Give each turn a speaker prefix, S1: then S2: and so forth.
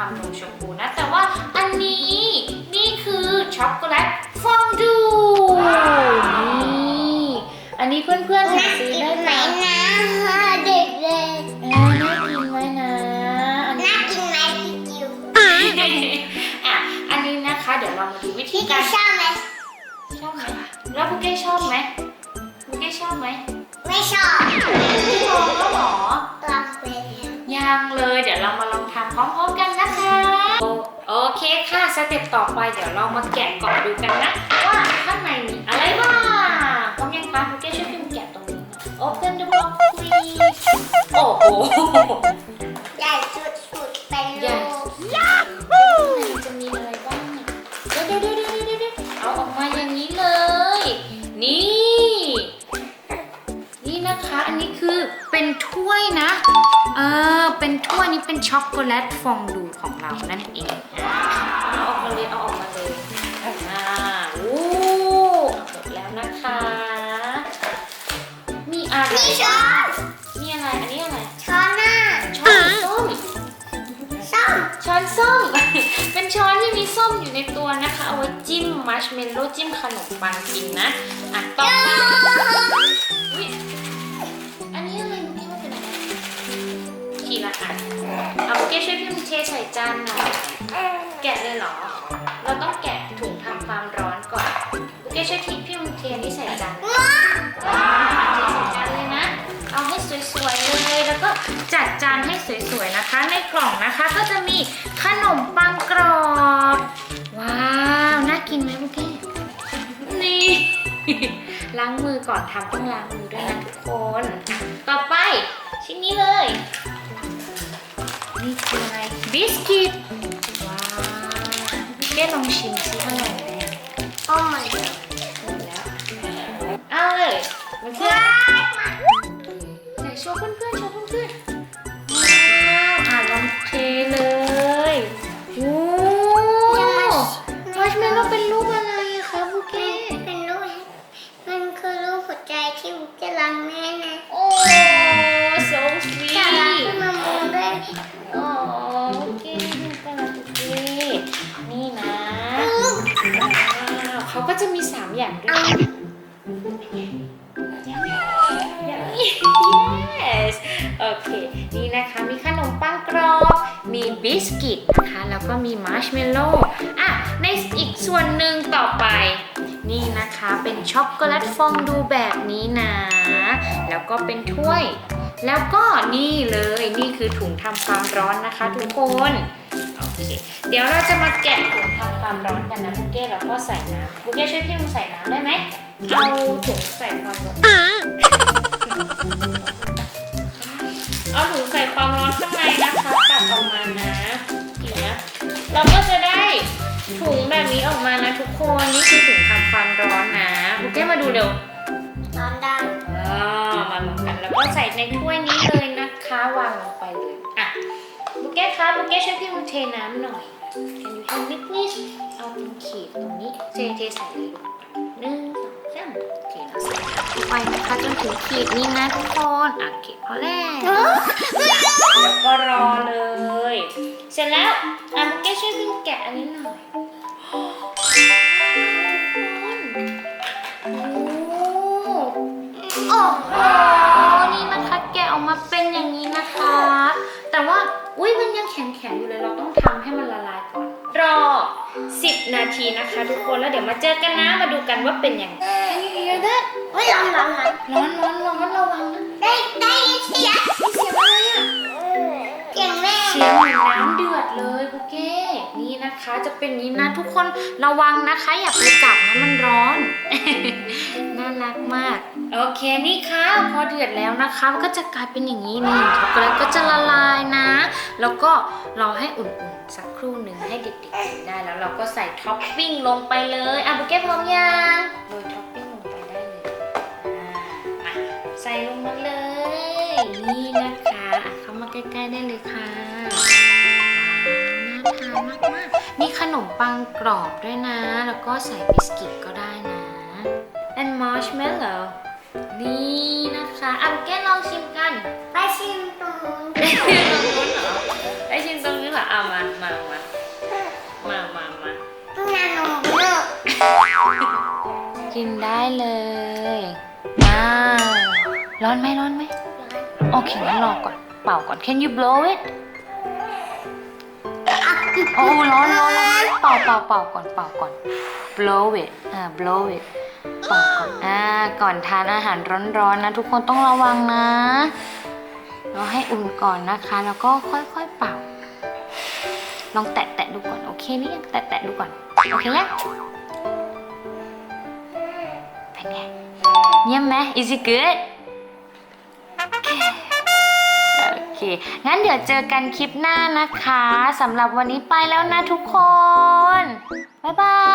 S1: ทำนมชมพูนะ แต่ว่าอันนี้นี่คือช็อกโกแลตฟองดูนี่อันนี้เพื่อนๆหา
S2: น่า
S1: ซื้อ
S2: กิน
S1: ได้
S2: ไหม
S1: ไหม
S2: นะเด็กเลย
S1: เอ้ยน่ากินไหมนะอันนี้
S2: น่ากินไหมพี่จิ๋ว
S1: อะอันนี้นะคะเดี๋ยวเรามาดูวิธี
S2: พี่จิ๋
S1: กาวร
S2: ชอบไหม
S1: ชอบไหมแล้วบุกเก้ชอบไหมบุกเก้ชอบไหม
S2: ไม่ชอบ
S1: ไม่ชอบแล้วเหรอ
S2: ลองไปแล้ว
S1: ยังเลยเดี๋ยวเรามาลองทำพร้อมๆกันนะคะโอโอ เคค่ะสเต็ปต่อไปเดี๋ยวเรามาแกะกล่องดูกันนะ ว่าข้างในมีอะไรบ้างพร้อมยังคะบุกเก้ช่วยพิมพ์แกะตรงนี้หน่อย Open the box please โอ้โห
S2: ใหญ่สุดๆเป็น
S1: ใหญ่
S2: ลูก
S1: จะมีอะไรบ้างเนี่ยเดี๋ยวเดี๋ยวเดี๋ยวเดี๋ยวเดี๋ยวเอาออกมาอย่างนี้เลย นี่ นี่นะคะ อันนี้คือเป็นถ้วยนะเออ เป็นถ้วยนี้เป็นช็อกโกแลตฟองดูของเรานั่นเองอะเอาออกมาเลยเอาออกมาเลยอ่าโอ้หมดแล้วนะคะ มีอะไร
S2: พี่ช้อน
S1: มีอะไร อันนี้อะไร
S2: ช้อนหน้า
S1: ช้อนส้ม
S2: ส้ม
S1: ช้อนส้ม เป็นช้อนที่มีส้มอยู่ในตัวนะคะ เอาไว้จิ้มมัชเมลโล่จิ้มขนมปังกินนะ อะต่อมา เทใส่จานหน่อยแกะเลยเหรอ เราต้องแกะถุงทำความร้อนก่อนเมื่อกี้ช่วยทีพี่มันเทอันนี่ใส่จานเทใส่จานเลยนะ เอาให้สวยๆเลย แล้วก็จัดจานให้สวยๆนะคะ ในกล่องนะคะก็จะมีขนมปังกรอบ ว้าว น่ากินไหมเมื่อกี้นี่ล้างมือก่อนทำต้องล้างมือด้วยนะทุกคน ต่อไปชิ้นนี้เลย นี่คืออะไรบิสกิตว้าวเก้ลองชิมซิอร่อยไหมอะ
S2: โอ้ my
S1: หมดแล้วเอาเลยมันคืออะไรไหนโชว์เพื่อน เค นี่นะคะมีขนมปังกรอบ มีบิสกิตนะคะ แล้วก็มีมาร์ชเมลโล่อะ ในอีกส่วนหนึ่งต่อไป นี่นะคะเป็นช็อกโกแลตฟองดูแบบนี้นะ แล้วก็เป็นถ้วย แล้วก็นี่เลยนี่คือถุงทำความร้อนนะคะ ทุกคนโอเคเดี๋ยวเราจะมาแกะถุงทำความร้อนกันนะบุเก้แล้วก็ใส่น้ำบุเก้ช่วยพี่มึงใส่น้ำได้ไหมเอาถุงใส่ความร้อน เอาถุงใส่ความร้อนข้างในนะคะตัดออกมานะนี่นะเราก็จะได้ถุงแบบนี้ออกมานะทุกคนนี่คือถุงทำความร้อนนะบุเก้มาดูเร็ว
S2: ร้อนดัง
S1: อ่ามาลองกันแล้วก็ใส่ในถ้วยนี้เลยนะคะวางลงไปเลยอะบุเก้คะบุเก้ช่วยพี่มุเทน้ำหน่อย Can you help me please เอาเป็นขีดตรงนี้เทเทใส่เลยหนึ่งสองสา มโอเคแล้วใส่ไปนะคะจนถึงขีดนี้นะทุกคนอะโอเคพอแล้วแล้วก็รอเลย เสร็จแล้วอะบุเก้ช่วยพี่แกะอันนี้หน่อยโอ้โอ้โหนี่นะคะแกะออกมาเป็นอย่างนี้นะคะ แต่ว่าอุ้ยมันยังแข็งๆอยู่เลยเราต้องทำ 10 นาทีนะคะ ทุกคนแล้วเดี๋ยวมาเจอกันนะมาดูกันว่าเป็นยังไง Can you hear that
S2: เฮ้ยร้อนร้อนร้อน
S1: ร้อนร้อนร้อนระวังนะ
S2: ได้ได้ยินเสียง
S1: มีเสียงอะไรอะ
S2: เสียงแม่
S1: เสียงเหมือนน้ำเดือดเลยบุเก้นี่นะคะจะเป็นนี้นะทุกคนระวังนะคะอย่าไปจับนะมันร้อนน่ารักมาก โอเคนี่ค่ะพอเดือดแล้วนะคะมันก็จะกลายเป็นอย่างนี้นี่ช็อกโกแลตก็จะละลายนะ แล้วก็รอให้อุ่นๆสักครู่หนึ่งให้เด็กๆกินได้แล้วเราก็ใส่ท็อปปิ้งลงไปเลยอะบุเก้พร้อมยังโรยท็อปปิ้งลงไปได้เลยอ่ามาใส่ลงมาเลย นี่นะคะอะเข้ามาใกล้ๆได้เลยค่ะว้าวน่า
S2: ทานมาก
S1: มีขนมปังกรอบด้วยนะ แล้วก็ใส่บิสกิตก็ได้นะ and marshmallow นี่นะคะอะแกลองชิมกัน
S2: ๆไปชิมตรงนู้น
S1: ไปชิมตรงนู้นเหรอไปชิมตรงนี้เหรอเอามามามามามามา
S2: นาโนเลิก
S1: กินได้เลยว้าวร้อนไหมร้อนไหมโอเคงั้นรอก่อน เป่าก่อน can you blow it โอ้ร้อนร้อนร้อนเป่าเป่าเป่าก่อนเป่าก่อน blow it อ่า blow it เป่าก่อนอ่าก่อนทานอาหารร้อนๆนะ ทุกคนต้องระวังนะ เราให้อุ่นก่อนนะคะ แล้วก็ค่อยๆเป่า ลองแตะๆดูก่อน โอเคหรือยังแตะๆดูก่อน โอเคยังเป็นไงเยี่ยมไหม is it good โอเคงั้นเดี๋ยวเจอกันคลิปหน้านะคะ สำหรับวันนี้ไปแล้วนะทุกคน บ๊ายบายเกบ๊ายบาย